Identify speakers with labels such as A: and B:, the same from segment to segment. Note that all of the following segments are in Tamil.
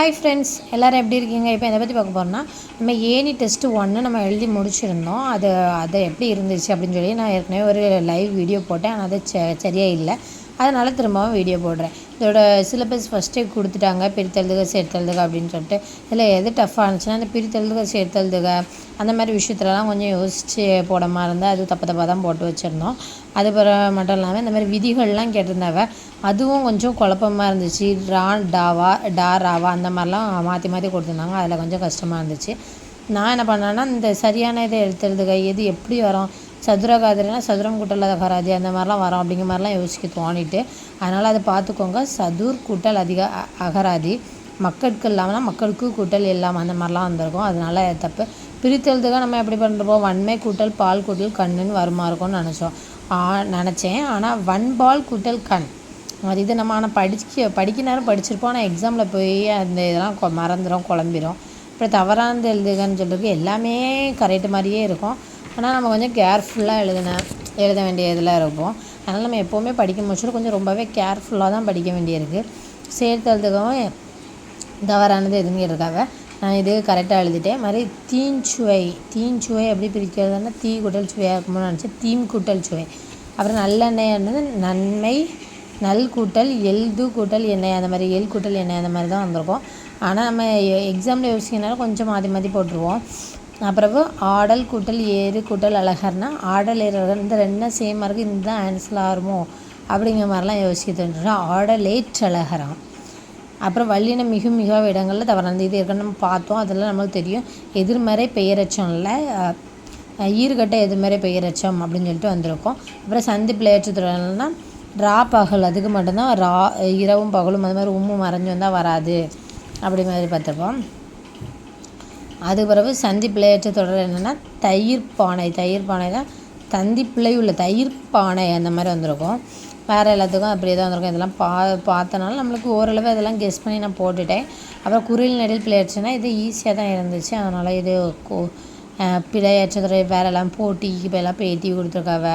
A: ஹாய் ஃப்ரெண்ட்ஸ் எல்லோரும் எப்படி இருக்கீங்க? இப்போ எதை பற்றி பார்க்க போகிறோம்னா நம்ம ஏனி டெஸ்ட்டு ஒன்று நம்ம எழுதி முடிச்சிருந்தோம். அது அது எப்படி இருந்துச்சு அப்படின்னு சொல்லி நான் ஏற்கனவே ஒரு லைவ் வீடியோ போட்டேன். ஆனால் அது ச சரியாக இல்லை. அதனால் திரும்பவும் வீடியோ போடுறேன். இதோட சிலபஸ் ஃபஸ்ட்டே கொடுத்துட்டாங்க. பிரித்தெழுதுக சேர்த்தெழுதுக அப்படின்னு சொல்லிட்டு. இதில் எது டஃப்பாக இருந்துச்சுன்னா அந்த பிரித்தெழுதுக சேர்த்தெழுதுக அந்த மாதிரி விஷயத்துலலாம் கொஞ்சம் யோசித்து போட மாதிரி இருந்தால் அது தப்பு தப்பாக தான் போட்டு வச்சுருந்தோம். அது மட்டும் இல்லாமல் இந்த மாதிரி விதிகள்லாம் கேட்டிருந்தாவ அதுவும் கொஞ்சம் குழப்பமாக இருந்துச்சு. ரா டாவா டா ராவா அந்த மாதிரிலாம் மாற்றி மாற்றி கொடுத்துருந்தாங்க. அதில் கொஞ்சம் கஷ்டமாக இருந்துச்சு. நான் என்ன பண்ணேன்னா இந்த சரியான இதை எடுத்துறதுக்கு எது எப்படி வரும் சதுரகாதிரினா சதுரம் கூட்டல் அகராதி அந்த மாதிரிலாம் வரும். அப்படிங்கிற மாதிரிலாம் யோசிக்க தோணிட்டு. அதனால் அதை பார்த்துக்கோங்க. சதுர் கூட்டல் அதிக அ- அகராதி. மக்களுக்கு இல்லாமல் மக்களுக்கு கூட்டல் இல்லாமல் அந்த மாதிரிலாம் வந்திருக்கும். அதனால தப்பு. பிரித்தெழுதுக நம்ம எப்படி பண்ணுறோம் வன்மை கூட்டல் பால் கூட்டல் கண்ணுன்னு வருமா இருக்கும்னு நினச்சோம். நினச்சேன். ஆனால் வன்பால் கூட்டல் கண். அது இது நம்ம ஆனால் படிக்க படிக்க நேரம் படிச்சிருப்போம். ஆனால் எக்ஸாமில் போய் அந்த இதெல்லாம் கொ- மறந்துடும் குழம்பிடும் அப்புறம் தவறானது எழுதுகன்னு சொல்லிருக்கு எல்லாமே கரெக்ட் மாதிரியே இருக்கும். ஆனால் நம்ம கொஞ்சம் கேர்ஃபுல்லாக எழுதின எழுத வேண்டிய இதில் இருக்கும் அதனால் நம்ம எப்போவுமே படிக்க முடிச்சுட்டு கொஞ்சம் ரொம்பவே கேர்ஃபுல்லாக தான் படிக்க வேண்டியிருக்கு. சேர்த்து தவறானது எதுவுமே இருக்காங்க நான் இது கரெக்டாக எழுதிட்டேன். மாதிரி தீஞ்சுவை தீஞ்சுவை எப்படி பிரிக்கிறதுனா தீ கூட்டல் சுவையாக இருக்கும்னு நினச்சேன். தீம் கூட்டல் சுவை. அப்புறம் நல்லெண்ணெய்ன்றது நன்மை நல் கூட்டல் எல்து கூட்டல் எண்ணெய். அந்த மாதிரி எல் கூட்டல் எண்ணெய் அந்த மாதிரி தான் வந்திருக்கும். ஆனால் நம்ம எக்ஸாமில் யோசிக்கிறனால கொஞ்சம் மாற்றி மாற்றி போட்டுருவோம். அப்புறம் ஆடல் கூட்டல் ஏறு கூட்டல் அழகர்னா ஆடல் ஏறு இந்த ரெண்டும் சேமாக இருக்குது இந்த ஆன்சர் ஆகுமோ அப்படிங்கிற மாதிரிலாம் யோசிக்க தோன்றுச்சு அழகரம் அப்புறம் வள்ளின மிகு மிக இடங்களில் தவறானது. இது ஏற்கனவே நம்ம பார்த்தோம். அதெல்லாம் நம்மளுக்கு தெரியும். எதிர்மறை பெயரச்சம்ல அஹ், ஈறுகட்ட எதிர்மறை பெயரச்சம் அப்படின்னு சொல்லிட்டு வந்திருக்கோம். அப்புறம் சந்திப்பில் ஏற்றத்துறனா ரா பகல் அதுக்கு மட்டும்தான் ரா இரவும் பகலும் அது மாதிரி உம்மு மறைஞ்சு வந்தால் வராது. அப்படி மாதிரி பார்த்துருப்போம் அது பிறகு சந்தி பிள்ளையற்ற தொடர் என்னென்னா தயிர் பானை தயிர் பானை தான் தந்தி பிள்ளை உள்ள தயிர் பானை அந்த மாதிரி வந்திருக்கும். வேறு எல்லாத்துக்கும் அப்படியே தான் வந்திருக்கும். இதெல்லாம் பா பார்த்தனால நம்மளுக்கு ஓரளவு இதெல்லாம் கெஸ் பண்ணி நான் போட்டுட்டேன். அப்புறம் குரில் நெடில் பிள்ளையாச்சுன்னா இது ஈஸியாக தான் இருந்துச்சு. அதனால் இது கோ அஹ் வேறெல்லாம் போட்டிக்கு இப்போ எல்லாம் பேட்டி கொடுத்துருக்காவ.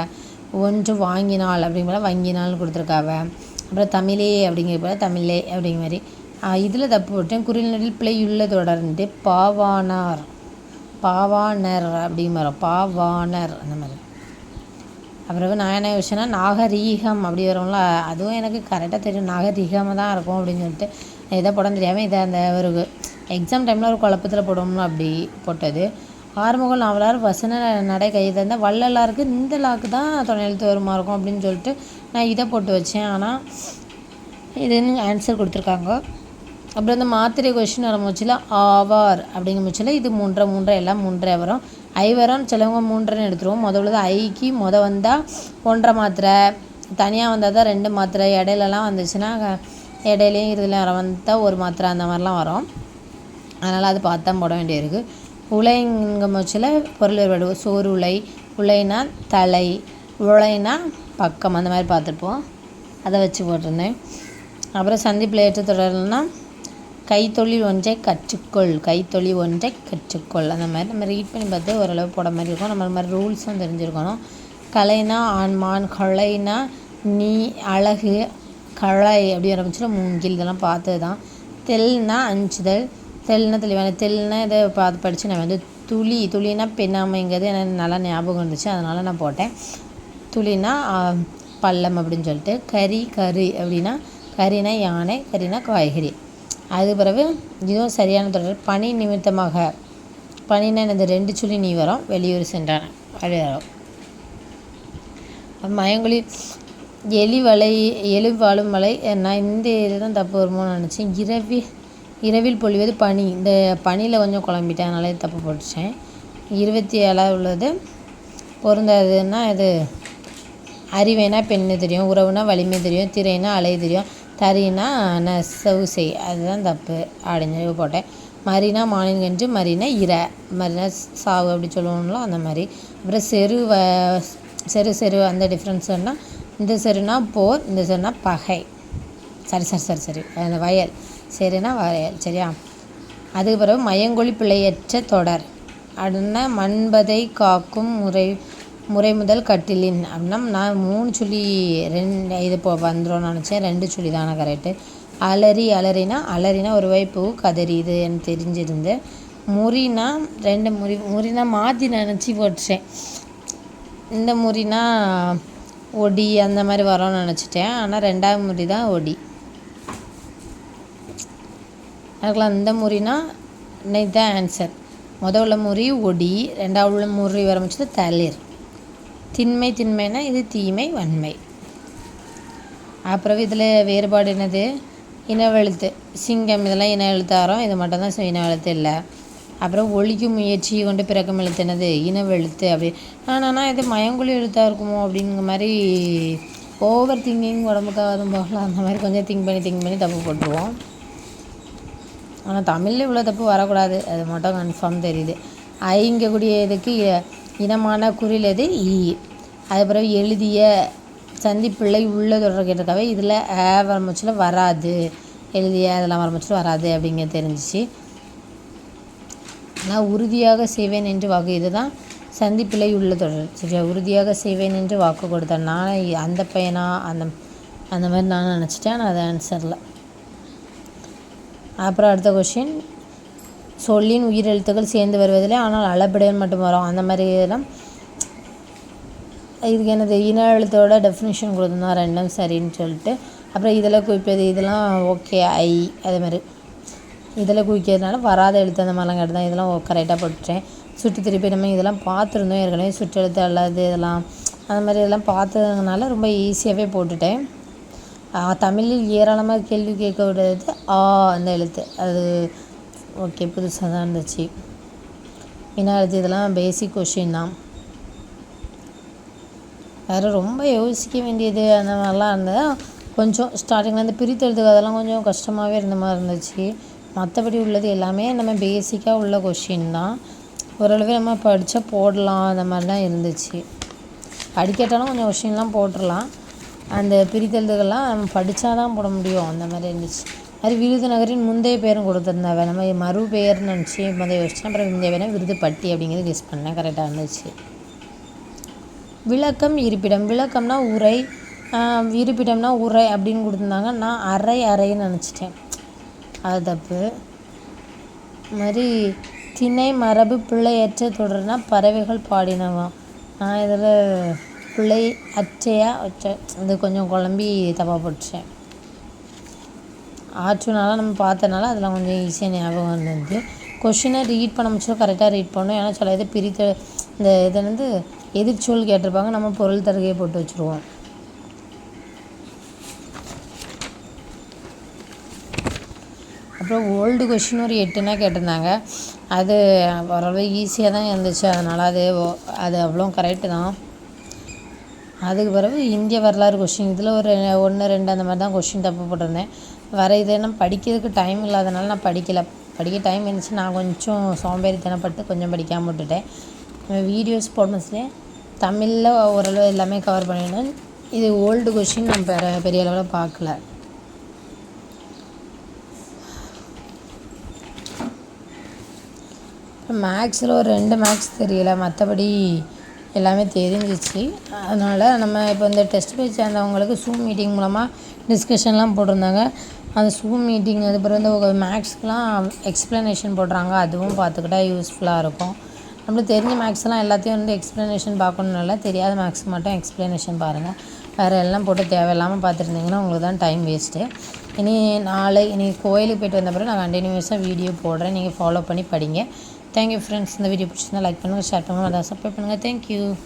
A: ஒன்று வாங்கினாள் அப்படிங்கிற வங்கினாள் கொடுத்துருக்காவ. அப்புறம் தமிழே அப்படிங்கிற போல தமிழே அப்படிங்கிற மாதிரி இதில் தப்பு போட்டேன். குரில் நெடில் பிழையுள்ள தொடர்ந்து பாவானார். பாவானர் அப்படிங்கிற வரும் பாவாணர் அந்த மாதிரி. அப்புறம் நான் என்ன யோசிச்சேன்னா நாகரீகம் அப்படி வரும்ல அதுவும் எனக்கு கரெக்டாக தெரியும். நாகரீகமாக தான் இருக்கும் அப்படின்னு சொல்லிட்டு எதை போட தெரியாமல் இதை அந்த ஒரு எக்ஸாம் டைமில் ஒரு குழப்பத்தில் போடணும்னு அப்படி போட்டது. ஆறுமுகம் நாவலார் வசன நடை கை தந்த வள்ளலாருக்கு இந்த லாக்கு தான் துணையழுத்து வருமா இருக்கும் அப்படின்னு சொல்லிட்டு நான் இதை போட்டு வச்சேன். ஆனால் இதுன்னு ஆன்சர் கொடுத்துருக்காங்க? அப்புறம் இந்த மாத்திரை கொஷின் வர ஆவார் அப்படிங்கிற முச்சில் இது மூன்றரை மூன்றரை எல்லாம் மூன்றரை வரும். ஐ வரும். சிலவங்க மூன்றரைன்னு எடுத்துருவோம். முதல்ல ஐக்கு முத வந்தால் ஒன்றரை மாத்திரை. தனியாக வந்தால் தான் ரெண்டு மாத்திரை. இடையிலலாம் வந்துச்சுன்னா இடையிலையும் இதுலையும் வந்தால் ஒரு மாத்திரை அந்த மாதிரிலாம் வரும். அதனால் அது பார்த்து தான் போட வேண்டியிருக்கு. உலைங்க முச்சில் பொருள் வேறுபாடு. சோறு உலை உலைனா தலை உலைனா பக்கம். அந்த மாதிரி பார்த்துருப்போம். அதை வச்சு போட்டிருந்தேன். அப்புறம் சந்திப்பில் ஏற்ற தொடர்னா கைத்தொழில் ஒன்றை கற்றுக்கொள் கைத்தொழில் ஒன்றை கற்றுக்கொள். அந்த மாதிரி நம்ம ரீட் பண்ணி பார்த்து ஓரளவு போட மாதிரி இருக்கும். நம்ம மாதிரி ரூல்ஸும் தெரிஞ்சிருக்கணும். கலைனா ஆண்மான் கலைனா நீ அழகு கலை அப்படி ஆரம்பிச்சுட்டு மூங்கில் இதெல்லாம் பார்த்தது தான் தெல்னா அஞ்சுதல் தெல்னா தெளிவான தெல்னா இதை பார்த்து படித்து நான் வந்து துளி துளினா பெண்ணாமைங்கிறது எனக்கு நல்லா ஞாபகம் இருந்துச்சு அதனால் நான் போட்டேன். துளினா பள்ளம் அப்படின்னு சொல்லிட்டு கறி கறி அப்படின்னா கறினா யானை கறினா காய்கறி. அது பிறகு இதுவும் சரியான தொடர். பனி நிமித்தமாக பணினா இந்த ரெண்டு சுழி நீ வரும் வெளியூர் சென்றான் அப்படி வரும் மயங்கொழி எலி வலை எலி வாழும் வலை நான் இந்த இது தான் தப்பு வருமோன்னு நினச்சேன். இரவி இரவில் பொழிவது பனி. இந்த பனியில் கொஞ்சம் குழம்பிட்டேன் அதனால தப்பு போட்டுச்சேன். இருபத்தி ஏழாவது உள்ளது. பொருந்தாதுன்னா இது அறிவைனா பெண்ணு தெரியும். உறவுனா வலிமை தெரியும். திரைனா அலை தெரியும். தறினா நெசவு செய் அதுதான் தப்பு அப்படின்னு சொல்லி போட்டேன். மரினா மானின்கன்று மரினா இர மரினா சாவு அப்படி சொல்லுவோம்ல அந்த மாதிரி. அப்புறம் செரு வ செரு செரு அந்த டிஃப்ரென்ஸ்னா இந்த செருனா போர் இந்த செருனா பகை. சரி சரி சரி சரி. அந்த வயல். சரினா வயல் சரியா? அதுக்கு பிறகு மயங்கொழி பிழையற்ற தொடர். அப்படின்னா மண்பதை காக்கும் முறை முறை முதல் கட்டிலின் அப்படின்னா நான் மூணு சொல்லி ரெண்டு இது இப்போ வந்துடும் நினச்சேன். ரெண்டு சொல்லி தானே கரெக்டு அலறி அலறினா அலறினா ஒரு வாய்ப்பு கதறிது எனக்கு தெரிஞ்சிருந்து முறினா ரெண்டு முறி முறினா மாற்றி நினச்சி போட்டுட்டேன் இந்த முறினா ஒடி அந்த மாதிரி வரும்னு நினச்சிட்டேன். ஆனால் ரெண்டாவது முறி தான் ஒடி. அதுக்கெலாம் இந்த முறினா இன்னைக்கு தான் ஆன்சர் முத உள்ள முறி ஒடி ரெண்டாவது உள்ள முறி வரமிச்சது தளிர். திண்மை திண்மைனா இது தீமை வன்மை. அப்புறம் இதில் வேறுபாடு என்னது? இனவெழுத்து சிங்கம் இதெல்லாம் இன எழுத்தாரம். இது மட்டும் தான் இன எழுத்து இல்லை. அப்புறம் ஒழிக்கும் முயற்சி கொண்டு பிறக்கும் எழுத்து என்னது? இனவெழுத்து அப்படி. ஆனால் இது மயங்குழி எழுத்தாக இருக்குமோ அப்படிங்கிற மாதிரி ஓவர் திங்கிங் உடம்புக்காக போகலாம் அந்த மாதிரி கொஞ்சம் திங்க் பண்ணி திங்க் பண்ணி தப்பு போட்டுருவோம். ஆனால் தமிழில் இவ்வளோ தப்பு வரக்கூடாது. அது மட்டும் கன்ஃபார்ம் தெரியுது. ஐங்கக்கூடிய இதுக்கு இனமான குறில் எது? ஈ பிறகு எழுதிய சந்திப்பிள்ளை உள்ள தொடர் இதில் ஏ வரமுச்சில் வராது. எழுதிய அதெல்லாம் வரமுச்சில் வராது அப்படிங்க தெரிஞ்சிச்சு. நான் உறுதியாக செய்வேன் என்று வாக்கு இதுதான். சந்திப்பிள்ளை உள்ள தொடர் சரியா? உறுதியாக செய்வேன் என்று வாக்கு கொடுத்தேன். நான் அந்த பையனா? அந்த அந்த மாதிரி நான் நினச்சிட்டேன். ஆனால் அது ஆன்சரில் அப்புறம் அடுத்த கொஷின் சொல்லின் உயிரெழுத்துக்கள் சேர்ந்து வருவதில்லை ஆனால் அளபெடையன் மட்டும் வரும். அந்த மாதிரி இதெல்லாம் இதுக்கு என்னது இன எழுத்தோட டெஃபினிஷன் கொடுத்துருந்தோம் ரெண்டும் சரின்னு சொல்லிட்டு அப்புறம் இதில் குறிப்பது இதெல்லாம் ஓகே ஐ அதே மாதிரி. இதில் குவிக்கிறதுனால வராத எழுத்து அந்த மாதிரிலாம் கேட்டு தான் இதெல்லாம் கரெக்டாக போட்டுட்டேன். சுட்டு திருப்பி நம்ம இதெல்லாம் பார்த்துருந்தோம் ஏற்கனவே சுற்றெழுத்து அல்லது இதெல்லாம் அந்த மாதிரி இதெல்லாம் பார்த்ததுனால ரொம்ப ஈஸியாகவே போட்டுட்டேன். தமிழில் ஏராளமாக கேள்வி கேட்க விடுறது ஆ அந்த எழுத்து. அது ஓகே புதுசாக தான் இருந்துச்சு. என்ன இதெல்லாம் பேசிக் கொஷின் தான். வேறு ரொம்ப யோசிக்க வேண்டியது அந்த மாதிரிலாம் இருந்தது. கொஞ்சம் ஸ்டார்டிங்கில் இந்த பிரித்தெழுதுக்கு அதெல்லாம் கொஞ்சம் கஷ்டமாகவே இருந்த மாதிரி இருந்துச்சு. மற்றபடி உள்ளது எல்லாமே நம்ம பேசிக்காக உள்ள கொஷின் தான். ஓரளவு நம்ம படித்தா போடலாம் அந்த மாதிரிலாம் இருந்துச்சு. படிக்கட்டாலும் கொஞ்சம் கொஷின்லாம் போட்டுடலாம் அந்த பிரித்தெழுதுகள்லாம் நம்ம படித்தா தான் போட முடியும் அந்த மாதிரி இருந்துச்சு. அது விருதுநகரின் முந்தைய பேரும் கொடுத்துருந்தாவே. நம்ம மறு பெயர்னு நினச்சி முதல்ல யோசிச்சேன் அப்புறம் முந்தைய பேரை விருதுப்பட்டி அப்படிங்கிறது கெஸ் பண்ணேன். கரெக்டாக இருந்துச்சு. விளக்கம் இருப்பிடம். விளக்கம்னா உரை. இருப்பிடம்னா உரை அப்படின்னு கொடுத்துருந்தாங்க. நான் அறை அறைன்னு நினச்சிட்டேன். அது தப்பு. இது மாதிரி திணை மரபு பிள்ளையற்ற தொடர்னா பறவைகள் பாடினவா? நான் இதில் பிள்ளை அச்சையாக வச்சேன் இது கொஞ்சம் குழம்பி தப்பாக போட்டுட்டேன். ஆற்றுனால நம்ம பார்த்தனால அதெல்லாம் கொஞ்சம் ஈஸியாக ஞாபகம் வந்தது. கொஷினை ரீட் பண்ண முடிச்சோ கரெக்டாக ரீட் பண்ணணும். ஏன்னா சில இது பிரித்து இந்த இதை வந்து எதிர்ச்சொல் கேட்டிருப்பாங்க. நம்ம பொருள் தருகையை போட்டு வச்சுருவோம். அப்புறம் ஓல்டு கொஷின் ஒரு எட்டுனா கேட்டிருந்தாங்க. அது ஓரளவு ஈஸியாக தான் இருந்துச்சு. அதனால் அது அது அவ்வளோ கரெக்டு தான். அதுக்கு பிறகு இந்திய வரலாறு கொஷின் இதில் ஒரு ஒன்று ரெண்டு அந்த மாதிரி தான் கொஷின் தப்பு போட்டிருந்தேன். வர இது நான் படிக்கிறதுக்கு டைம் இல்லாதனால நான் படிக்கலை. படிக்க டைம் இருந்துச்சு நான் கொஞ்சம் சோம்பேறித்தனப்பட்டு கொஞ்சம் படிக்காமல் விட்டுட்டேன். வீடியோஸ் போடும்போதுலேயே தமிழில் ஓரளவு எல்லாமே கவர் பண்ணிடணும் இது ஓல்டு கொஷின் நான் பெரிய பெரிய அளவில் பார்க்கல. மேக்ஸில் ஒரு ரெண்டு மேக்ஸ் தெரியல. மற்றபடி எல்லாமே தெரிஞ்சிச்சு அதனால் நம்ம இப்போ இந்த டெஸ்ட் பேஜ் சேர்ந்தவங்களுக்கு ஸூம் மீட்டிங் மூலமாக டிஸ்கஷன்லாம் போட்டிருந்தாங்க. அந்த ஸூம் மீட்டிங் அது பிறகு வந்து மேக்ஸ்க்கெலாம் எக்ஸ்ப்ளனேஷன் போடுறாங்க. அதுவும் பார்த்துக்கிட்டா யூஸ்ஃபுல்லாக இருக்கும். நம்மளுக்கு தெரிஞ்ச மேக்ஸ்லாம் எல்லாத்தையும் வந்து எக்ஸ்ப்ளனேஷன் பார்க்கணுன்னால தெரியாத மேக்ஸ் மட்டும் எக்ஸ்ப்ளனேஷன் பாருங்கள் வேறு எல்லாம் போட்டு தேவையில்லாமல் பார்த்துருந்தீங்கன்னா உங்களுக்கு தான் டைம் வேஸ்ட்டு இனி நாளை இனி கோயிலுக்கு போயிட்டு வந்த பிறகு நான் கண்டினியூஸாக வீடியோ போடுறேன். நீங்கள் ஃபாலோ பண்ணி படிங்க. தேங்க்யூ ஃப்ரெண்ட்ஸ் இந்த வீடியோ பிடிச்சிருந்தா லைக் பண்ணுங்கள் ஷேர் பண்ணுங்கள் அதை சப்போர்ட் பண்ணுங்கள் தேங்க்யூ